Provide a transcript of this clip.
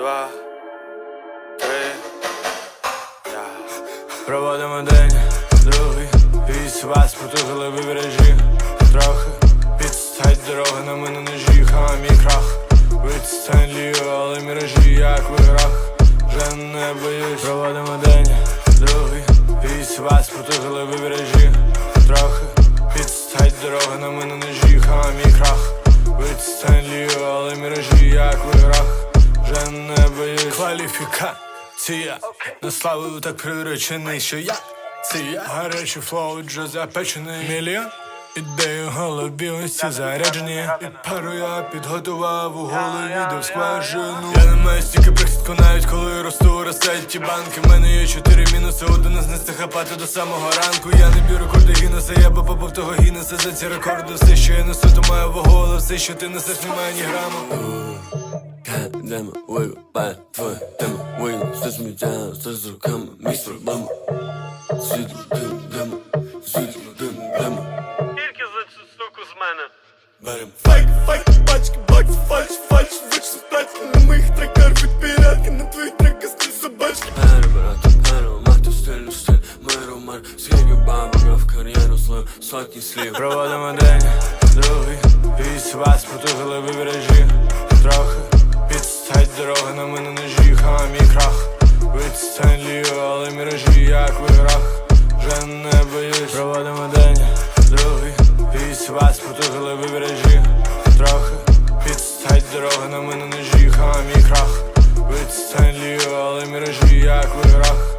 два, три. Я. Проводимо день, другий. Вісь вас потужили вибережі. Трохи підстать дороги на мене ножі, хама мій крах. Відстань ліво, але міражі, як в іграх. Вже не боюсь. Проводимо день, другий. Вісь вас потужили Кваліфікація На славу так приречений, що я. Це я. Гарячий флоу, вже запечений. Мільйон Ідеї в голові усі заряджені. І пару я підготував у голові до скважину. Я не маю стільки прихистку навіть коли росту ростають ті банки. В мене є чотири мінуси, один із них хапати до самого ранку. Я не б'ю рекорди Гіннеса, я би попав того Гіннеса. За ці рекорди Все, що я несу, то маю вагу, але все, що ти несеш, немає ні граму Демо, вийду, бай, твоє демо, вийду, все змітяю, все з руками, з проблема. Світло, дим, демо, світло, дим, демо. Скільки за цю суку з мене? Берем Файк, файк, пачки, бакс, фальш, фальш, вийшли тачки На моїх треках від пірятки, на твоїх треках стиль собачки Пере, брати, пере, мати стиль, стиль, мир, умер, скільки бабок, в кар'єру слив, сотні слів. Проводимо день, другий Віз вас потужили вибережі Трохи дорога на мене ножі, а мій крах. Від Стенлі, але міражі, як в іграх. Вже не боюсь, проводимо день, другий. Вісь вас потужили вибережі Трохи підстать дорога на мене ножі, а мій крах. Від Стенлі, але міражі, як в іграх.